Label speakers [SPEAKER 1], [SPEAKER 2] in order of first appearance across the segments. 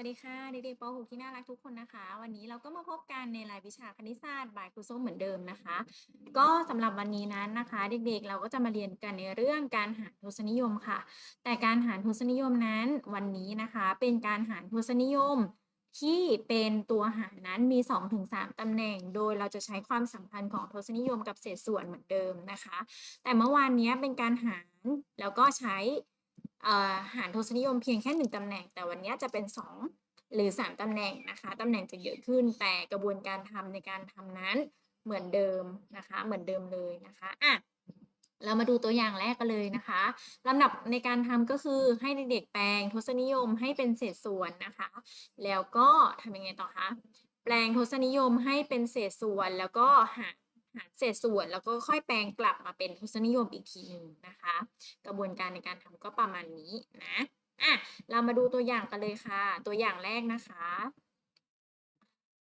[SPEAKER 1] วัสดีค่ะเด็กๆป .6 ที่น่ารักทุกคนนะคะ วันนี้เราก็มาพบกันในรายวิชาคณิตศาสตร์บ่ายครูส้มเหมือนเดิมนะคะ ก็สำหรับวันนี้นั้นนะคะ เด็กๆ เราก็จะมาเรียนกันในเรื่องการหารทศนิยมค่ะ แต่การหารทศนิยมนั้นวันนี้นะคะ เป็นการหารทศนิยมที่เป็นตัวหารนั้นมี 2-3 ตำแหน่ง โดยเราจะใช้ความสัมพันธ์ของทศนิยมกับเศษส่วนเหมือนเดิมนะคะ แต่เมื่อวานนี้เป็นการหารแล้วก็ใช้ หารทศนิยมเพียงแค่หนึ่งตำแหน่ง แต่วันนี้จะเป็น 2 หรือ 3ตำแหน่งนะคะตำแหน่งจะเยอะขึ้นแต่กระบวนการทำในการทำนั้นเหมือนเดิมนะคะ เหมือนเดิมเลยนะคะอะเรามาดูตัวอย่างแรกกันเลยนะคะลำดับในการทำก็คือให้เด็กๆแปลงทศนิยมให้เป็นเศษส่วนนะคะ แล้วก็ทำยังไงต่อคะแปลงทศนิยมให้เป็นเศษส่วนแล้วก็หาร หารเศษส่วนแล้วก็ค่อยแปลงกลับมาเป็นทศนิยมอีกทีหนึ่งนะคะ กระบวนการในการทำก็ประมาณนี้นะอะเรามาดูตัวอย่างกันเลยค่ะ ตัวอย่างแรกนะคะ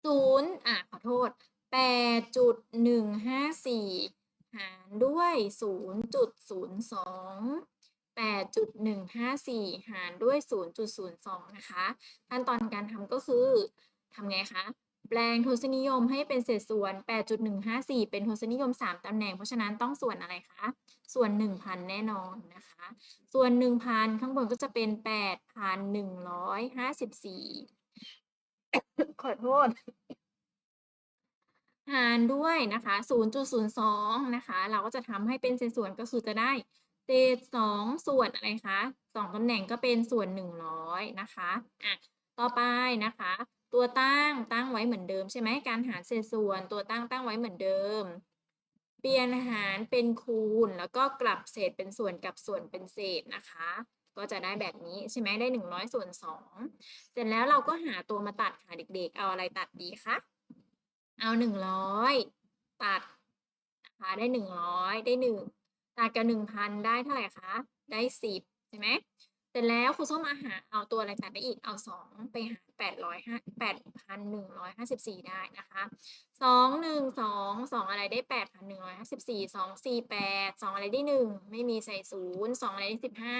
[SPEAKER 1] ศูนย์อะขอโทษแปดจุดหนึ่งห้าสี่หารด้วยศูนย์จุดศูนย์สองแปดจุดหนึ่งห้าสี่หารด้วยศูนย์จุดศูนย์สองนะคะ ขั้นตอนการทำก็คือทำไงคะ แปลงทศนิยมให้เป็นเศษส่วน 8.154 เป็นทศนิยม 3 ตำแหน่ง เพราะฉะนั้นต้องส่วนอะไรคะ ส่วน 1,000 แน่นอนนะคะ ส่วน 1,000 ข้างบนก็จะเป็น 8,154 ขอโทษ หารด้วยนะคะ 0.02 นะคะ เราก็จะทำให้เป็นเศษส่วนก็คือจะได้เศษ2ส่วนอะไรคะ 2 ตำแหน่งก็เป็นส่วน 100 นะคะ อะ ต่อไปนะคะ ตัวตั้งตั้งไว้เหมือนเดิมใช่ไหมการหารเศษส่วนตัวตั้งตั้งไว้เหมือนเดิม เปลี่ยนหารเป็นคูณ แล้วก็กลับเศษเป็นส่วนกับส่วนเป็นเศษนะคะ ก็จะได้แบบนี้ใช่ไหมได้100ส่วน2เสร็จแล้วเราก็หาตัวมาตัดค่ะเด็ก ๆ เอาอะไรตัดดีคะเอา 100 ตัดนะคะได้ 100 ได้ 1 ตัดกับ 1,000 ได้เท่าไหร่คะได้ 10 ใช่ไหม เสร็จแล้วครูส้มอาหารเอาตัวอะไรแปดไปอีกเอาสองไปหาแปดร้อยห้าแปดพันหนึ่งร้อยห้าสิบสี่ได้นะคะสองหนึ่งสองสองอะไรได้แปดพันหนึ่งร้อยห้าสิบสี่สองสี่แปดสองอะไรได้หนึ่งไม่มีใส่ศูนย์สองอะไรได้สิบห้า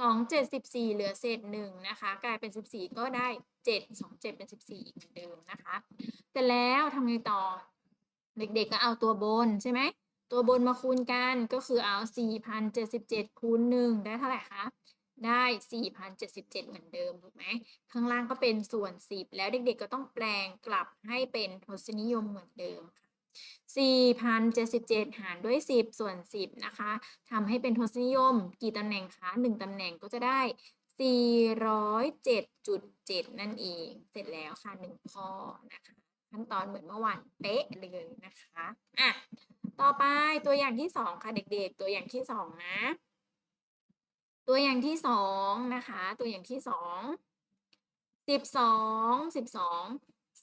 [SPEAKER 1] สองเจ็ดสิบสี่เหลือเศษหนึ่งนะคะ กลายเป็นสิบสี่ก็ได้เจ็ดสองเจ็ดเป็นสิบสี่เหมือนเดิมนะคะเสร็จแล้วทำไงต่อ เด็กๆก็เอาตัวบนใช่ไหมตัวบนมาคูณกันก็คือเอาสี่พันเจ็ดสิบเจ็ดคูณหนึ่งได้เท่าไหร่คะ ได้ 4,077 เหมือนเดิม ถูกไหม ข้างล่างก็เป็นส่วน 10 แล้วเด็กๆ ก็ต้องแปลงกลับให้เป็นทศนิยมเหมือนเดิมค่ะ4,077 หารด้วย 10 ส่วน 10 นะคะทำให้เป็นทศนิยม กี่ตำแหน่งคะ 1 ตำแหน่งก็จะได้ 407.7 นั่นเอง เสร็จแล้วค่ะ 1 ข้อนะคะ ขั้นตอนเหมือนเมื่อวานเป๊ะเลยนะคะ อะ ต่อไปตัวอย่างที่ 2 ค่ะเด็กๆ ตัวอย่างที่ 2 นะ ตัวอย่างที่2นะคะ ตัวอย่างที่2 12 12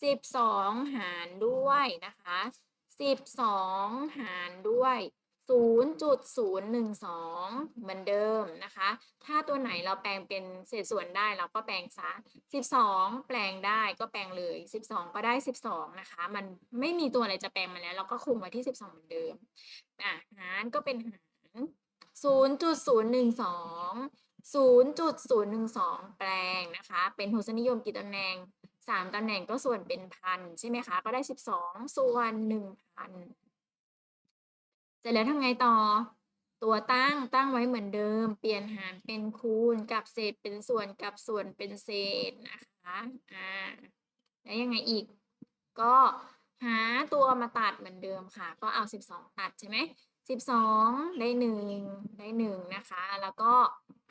[SPEAKER 1] 12หารด้วยนะคะ12หารด้วย0.012เหมือนเดิมนะคะ ถ้าตัวไหนเราแปลงเป็นเศษส่วนได้เราก็แปลงซะ12แปลงได้ก็แปลงเลย12ก็ได้12นะคะ มันไม่มีตัวอะไรจะแปลงมาแล้ว เราก็คุมไว้ที่12เหมือนเดิมอะหารก็เป็นหาร 0.012 0.012 แปลงนะคะ เป็นทศนิยมกี่ตำแหน่ง 3ตำแหน่งก็ส่วนเป็นพันใช่ไหมคะ ก็ได้ 12 ส่วน 1,000 เสร็จแล้วทำไงต่อ ตัวตั้งตั้งไว้เหมือนเดิม เปลี่ยนหารเป็นคูณกับเศษเป็นส่วนกับส่วนเป็นเศษนะคะอ่าแล้วยังไงอีก ก็หาตัวมาตัดเหมือนเดิมค่ะ ก็เอา 12 ตัดใช่ไหม 12ได้1ได้1นะคะ แล้วก็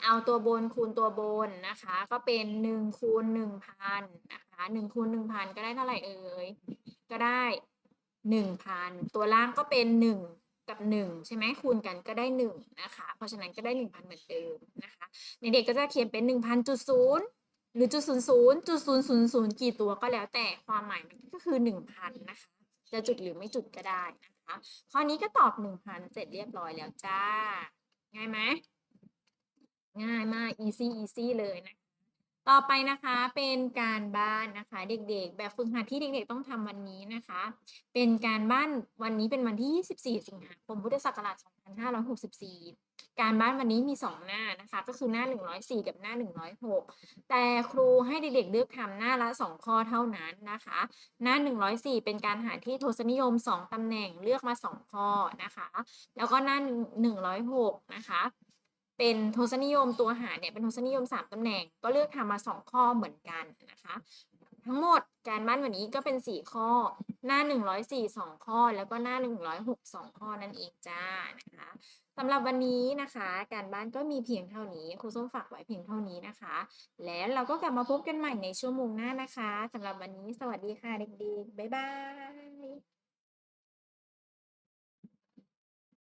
[SPEAKER 1] เอาตัวบนคูณตัวบนนะคะ ก็เป็น1คูณ1,000นนะคะ1คูณ1,000ก็ได้เท่าไหร่เอ่ยก็ได้1,000ตัวล่างก็เป็น1กับ1ใช่ไหมคูณกันก็ได้1นะคะ เพราะฉะนั้นก็ได้1,000เหมือนเดิมนะคะในเด็กก็จะเขียนเป็น1,000.0หรือจุดศูนย์ศูนย์จุดศูนย์ศูนย์ศูนย์กี่ตัวก็แล้วแต่ความหมายมันก็คือ1,000นะคะ จะจุดหรือไม่จุดก็ได้นะคะข้อนี้ก็ตอบ1,000เสร็จเรียบร้อยแล้วจ้า ง่ายไหมง่ายมาก easy easy เลยนะต่อไปนะคะเป็นการบ้านนะคะ เด็กๆ แบบฝึกหัดที่เด็กๆ ต้องทำวันนี้นะคะ เป็นการบ้านวันนี้เป็นวันที่ 24 สิงหาคมพุทธศักราช 2564 การบ้านวันนี้มี 2 หน้า นะคะ ก็คือหน้า 104 กับหน้า 106 แต่ครูให้เด็กๆเลือกทำหน้าละ 2 ข้อเท่านั้นนะคะ หน้า 104 เป็นการหาที่ทศนิยม 2ตำแหน่งเลือกมา 2 ข้อนะคะ แล้วก็หน้า 106 นะคะเป็นทศนิยมตัวหารเนี่ยเป็นทศนิยม 3ตำแหน่ง ก็เลือกทำมา 2 ข้อเหมือนกันนะคะ ทั้งหมดการบ้านวันนี้ก็เป็น 4 ข้อ หน้า 104 2 ข้อ แล้วก็หน้า 106 2 ข้อนั่นเองจ้านะคะ สำหรับวันนี้นะคะ การบ้านก็มีเพียงเท่านี้ครูส้มฝากไว้เพียงเท่านี้นะคะ แล้วเราก็กลับมาพบกันใหม่ในชั่วโมงหน้านะคะสำหรับวันนี้สวัสดีค่ะเด็กๆบ๊ายบาย